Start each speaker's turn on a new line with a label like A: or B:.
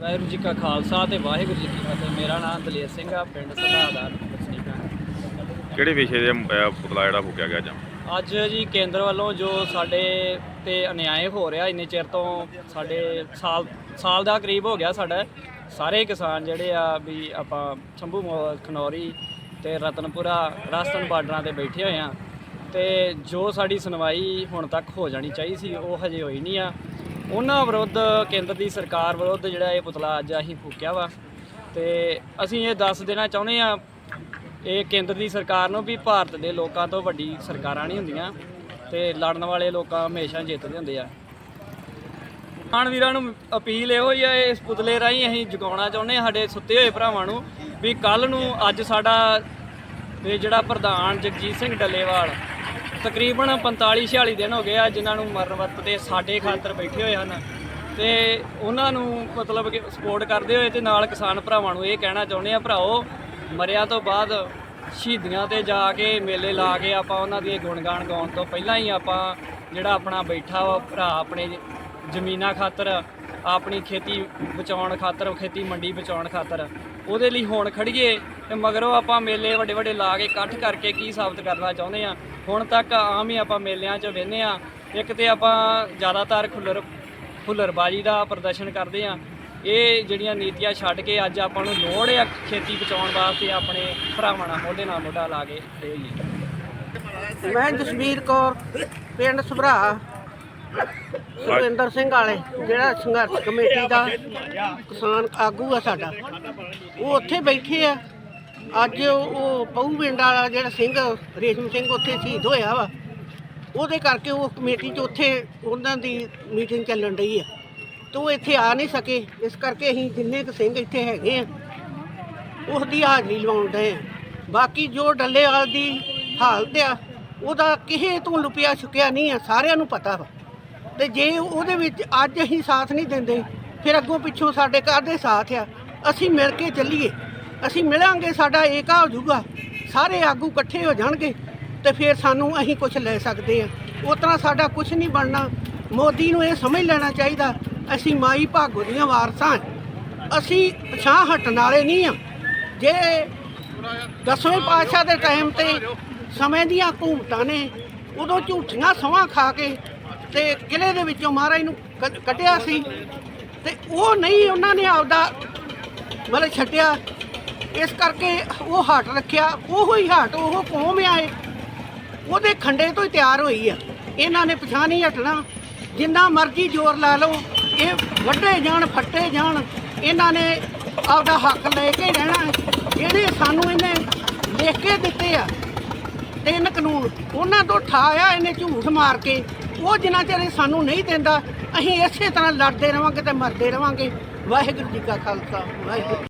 A: ਵਾਹਿਗੁਰੂ ਜੀ ਕਾ ਖਾਲਸਾ ਤੇ ਵਾਹਿਗੁਰੂ ਜੀ ਕੀ ਫਤਿਹ। ਮੇਰਾ ਨਾਮ ਦਲੇਰ ਸਿੰਘ ਆ ਪਿੰਡ ਸਭਾ ਦਾ ਵਸਨੀਕ ਹਾਂ
B: ਕਿਹੜੇ ਵਿਸ਼ੇ ਦੇ ਅਹ, ਪੁਤਲਾ ਜਿਹੜਾ ਫੂਕਿਆ ਗਿਆ ਜਾਂ
A: ਅੱਜ ਜੀ ਕੇਂਦਰ ਵੱਲੋਂ ਜੋ ਸਾਡੇ ਤੇ ਅਨਿਆਏ ਹੋ ਰਿਹਾ ਇੰਨੇ ਚਿਰ ਤੋਂ ਸਾਡੇ ਸਾਲ ਸਾਲ ਦਾ ਕਰੀਬ ਹੋ ਗਿਆ ਸਾਡਾ। ਸਾਰੇ ਕਿਸਾਨ ਜਿਹੜੇ ਆ ਵੀ ਆਪਾਂ ਸ਼ੰਭੂ ਮੋ- ਖਨੌਰੀ ਤੇ ਰਤਨਪੁਰਾ ਰਾਜਸਥਾਨ ਬਾਰਡਰਾਂ ਤੇ ਬੈਠੇ ਹੋਏ ਆ। ਤੇ ਜੋ ਸਾਡੀ ਸੁਣਵਾਈ ਹੁਣ ਤੱਕ ਹੋ ਜਾਣੀ ਚਾਹੀਦੀ ਸੀ ਉਹ ਹਜੇ ਹੋਈ ਨਹੀਂ ਆ। ਉਹਨਾਂ ਵਿਰੁੱਧ ਕੇਂਦਰ ਦੀ ਸਰਕਾਰ ਵਿਰੁੱਧ ਜਿਹੜਾ ਇਹ ਪੁਤਲਾ ਅੱਜ ਅਸੀਂ ਫੂਕਿਆ ਵਾ ਤੇ ਅਸੀਂ ਇਹ ਦੱਸ ਦੇਣਾ ਚਾਹੁੰਦੇ ਆ ਇਹ ਕੇਂਦਰ ਦੀ ਸਰਕਾਰ ਨੂੰ ਵੀ ਭਾਰਤ ਦੇ ਲੋਕਾਂ ਤੋਂ ਵੱਡੀ ਸਰਕਾਰਾਂ ਨਹੀਂ ਹੁੰਦੀਆਂ ਤੇ ਲੜਨ ਵਾਲੇ ਲੋਕਾਂ ਹਮੇਸ਼ਾ ਜਿੱਤਦੇ ਹੁੰਦੇ ਆ। ਕਿਸਾਨ ਵੀਰਾਂ ਨੂੰ ਅਪੀਲ ਇਹੋ ਹੀ ਆ, ਇਸ ਪੁਤਲੇ ਰਾਹੀਂ ਅਸੀਂ ਜਗਾਉਣਾ ਚਾਹੁੰਦੇ ਹਾਂ ਸਾਡੇ ਸੁੱਤੇ ਹੋਏ ਭਰਾਵਾਂ ਨੂੰ ਵੀ ਕੱਲ ਨੂੰ ਅੱਜ ਸਾਡਾ ਇਹ ਜਿਹੜਾ ਪ੍ਰਧਾਨ ਜਗਜੀਤ ਸਿੰਘ ਡੱਲੇਵਾਲ ਤਕਰੀਬਨ 45 46 ਦਿਨ ਹੋ ਗਏ ਆ ਜਿਨ੍ਹਾਂ ਨੂੰ ਮਰਨ ਵਰਤ ਤੇ ਸਾਡੇ ਖਾਤਰ ਬੈਠੇ ਹੋਏ ਹਨ। ਤੇ ਉਹਨਾਂ ਨੂੰ ਮਤਲਬ ਕਿ ਸਪੋਰਟ ਕਰਦੇ ਹੋਏ ਤੇ ਨਾਲ ਕਿਸਾਨ ਭਰਾਵਾਂ ਨੂੰ ਇਹ ਕਹਿਣਾ ਚਾਹੁੰਦੇ ਆ, ਭਰਾਓ, ਮਰਿਆ ਤੋਂ ਬਾਅਦ ਸ਼ਹੀਦੀਆਂ ਤੇ ਜਾ ਕੇ ਮੇਲੇ ਲਾ ਕੇ ਆਪਾਂ ਉਹਨਾਂ ਦੀ ਗੁਣਗਾਨ ਗਾਉਣ ਤੋਂ ਪਹਿਲਾਂ ਹੀ ਆਪਾਂ ਜਿਹੜਾ ਆਪਣਾ ਬੈਠਾ ਵਾ ਭਰਾ ਆਪਣੇ ਜ਼ਮੀਨਾਂ ਖਾਤਰ, ਆਪਣੀ ਖੇਤੀ ਬਚਾਉਣ ਖਾਤਰ, ਖੇਤੀ ਮੰਡੀ ਬਚਾਉਣ ਖਾਤਰ, ਉਹਦੇ ਲਈ ਹੁਣ ਖੜੀਏ ਤੇ ਮਗਰੋਂ ਆਪਾਂ ਮੇਲੇ ਵੱਡੇ ਵੱਡੇ ਲਾ ਕੇ ਇਕੱਠ ਕਰਕੇ ਕੀ ਸਾਬਤ ਕਰਨਾ ਚਾਹੁੰਦੇ ਆ? ਹੁਣ ਤੱਕ ਆਮ ਹੀ ਆਪਾਂ ਮੇਲਿਆਂ 'ਚ ਵੇਨੇ ਆ। ਇੱਕ ਤੇ ਆਪਾਂ ਜ਼ਿਆਦਾਤਰ ਖੁੱਲਰ ਫੁੱਲਰਬਾਜੀ ਦਾ ਪ੍ਰਦਰਸ਼ਨ ਕਰਦੇ ਆ। ਇਹ ਜਿਹੜੀਆਂ ਨੀਤੀਆਂ ਛੱਡ ਕੇ ਅੱਜ ਆਪਾਂ ਨੂੰ ਲੋੜ ਆ ਖੇਤੀ ਬਚਾਉਣ ਵਾਸਤੇ ਆਪਣੇ ਭਰਾਵਾਂ ਨਾਲ, ਮੋਢੇ ਨਾਲ ਮੋਢਾ ਲਾ ਕੇ ਖੜੇ ਹੋਈਏ।
C: ਮੈਂ ਜਸਵੀਰ ਕੌਰ, ਪਿੰਡ ਸੁਭਰਾ, ਸੁਰਿੰਦਰ ਸਿੰਘ ਵਾਲੇ, ਜਿਹੜਾ ਸੰਘਰਸ਼ ਕਮੇਟੀ ਦਾ ਕਿਸਾਨ ਆਗੂ ਆ ਸਾਡਾ। ਉਹ ਉੱਥੇ ਬੈਠੇ ਆ। ਅੱਜ ਉਹ ਪਹੂ ਪਿੰਡ ਵਾਲਾ ਜਿਹੜਾ ਸਿੰਘ, ਰੇਸ਼ਮ ਸਿੰਘ ਉੱਥੇ ਸ਼ਹੀਦ ਹੋਇਆ ਵਾ। ਉਹਦੇ ਕਰਕੇ ਉਹ ਕਮੇਟੀ 'ਚ ਉੱਥੇ ਉਹਨਾਂ ਦੀ ਮੀਟਿੰਗ ਚੱਲਣ ਰਹੀ ਆ। ਤੇ ਉਹ ਇੱਥੇ ਆ ਨਹੀਂ ਸਕੇ। ਇਸ ਕਰਕੇ ਅਸੀਂ ਜਿੰਨੇ ਕੁ ਸਿੰਘ ਇੱਥੇ ਹੈਗੇ ਆ ਉਸ ਦੀ ਹਾਜ਼ਰੀ ਲਵਾਉਣ ਦੇ ਬਾਕੀ ਜੋ ਡੱਲੇਵਾਲ ਦੀ ਹਾਲਤ ਆ, ਉਹਦਾ ਕਿਸੇ ਤੋਂ ਲੁਪਿਆ ਛੁਕਿਆ ਨਹੀਂ ਆ, ਸਾਰਿਆਂ ਨੂੰ ਪਤਾ ਵਾ। ਤੇ ਜੇ ਉਹਦੇ ਵਿੱਚ ਅੱਜ ਅਸੀਂ ਸਾਥ ਨਹੀਂ ਦਿੰਦੇ, ਫਿਰ ਅੱਗੋਂ ਪਿੱਛੋਂ ਸਾਡੇ ਘਰ ਦੇ ਸਾਥ ਆ। ਅਸੀਂ ਮਿਲ ਕੇ ਚੱਲੀਏ। ਅਸੀਂ ਮਿਲਾਂਗੇ, ਸਾਡਾ ਏਕਾ ਹੋ ਜਾਊਗਾ ਸਾਰੇ ਆਗੂ ਇਕੱਠੇ ਹੋ ਜਾਣਗੇ ਤੇ ਫਿਰ ਸਾਨੂੰ ਅਸੀਂ ਕੁਝ ਲੈ ਸਕਦੇ ਆ ਉਸ ਤਰ੍ਹਾਂ ਸਾਡਾ ਕੁਝ ਨਹੀਂ ਬਣਨਾ। ਮੋਦੀ ਨੂੰ ਇਹ ਸਮਝ ਲੈਣਾ ਚਾਹੀਦਾ, ਅਸੀਂ ਮਾਈ ਭਾਗੋ ਦੀਆਂ ਵਾਰਸਾਂ ਅਸੀਂ ਪਛਾਂ ਹਟਣ ਵਾਲੇ ਨਹੀਂ ਆ ਜੇ ਦਸਵੇਂ ਪਾਤਸ਼ਾਹ ਦੇ ਟਾਈਮ ਤੇ ਸਮੇਂ ਦੀਆਂ ਹਕੂਮਤਾਂ ਨੇ, ਉਦੋਂ ਝੂਠੀਆਂ ਸਵਾਂ ਖਾ ਕੇ ਤੇ ਕਿਲੇ ਦੇ ਵਿੱਚੋਂ ਮਹਾਰਾਜ ਨੂੰ ਕੱਢ- ਕੱਢਿਆ ਸੀ ਤੇ ਉਹ ਨਹੀਂ ਉਹਨਾਂ ਨੇ ਆਪਦਾ ਮਤਲਬ ਛੱਡਿਆ। ਇਸ ਕਰਕੇ ਉਹ ਹਟ ਰੱਖਿਆ, ਉਹੋ ਹੀ ਹਟ, ਉਹ ਕੌਮ ਆਏ ਉਹਦੇ ਖੰਡੇ ਤੋਂ ਹੀ ਤਿਆਰ ਹੋਈ ਆ। ਇਹਨਾਂ ਨੇ ਪਛਾਣ ਨਹੀਂ ਹਟਣਾ। ਜਿੰਨਾ ਮਰਜ਼ੀ ਜ਼ੋਰ ਲਾ ਲਓ, ਇਹ ਵੱਡੇ ਜਾਣ, ਫੱਟੇ ਜਾਣ, ਇਹਨਾਂ ਨੇ ਆਪਦਾ ਹੱਕ ਲੈ ਕੇ ਰਹਿਣਾ। ਹੈ। ਜਿਹੜੇ ਸਾਨੂੰ ਇਹਨੇ ਲਿਖ ਕੇ ਦਿੱਤੇ ਆ, ਤਿੰਨ ਕਾਨੂੰਨ, ਉਹਨਾਂ ਤੋਂ ਠਾਇਆ ਇਹਨੇ ਝੂਠ ਮਾਰ ਕੇ। ਉਹ ਜਿੰਨਾ ਚਿਰ ਸਾਨੂੰ ਨਹੀਂ ਦਿੰਦਾ, ਅਸੀਂ ਇਸੇ ਤਰ੍ਹਾਂ ਲੜਦੇ ਰਵਾਂਗੇ ਤੇ ਮਰਦੇ ਰਵਾਂਗੇ। ਵਾਹਿਗੁਰੂ ਜੀ ਕਾ ਖਾਲਸਾ, ਵਾਹਿਗੁਰੂ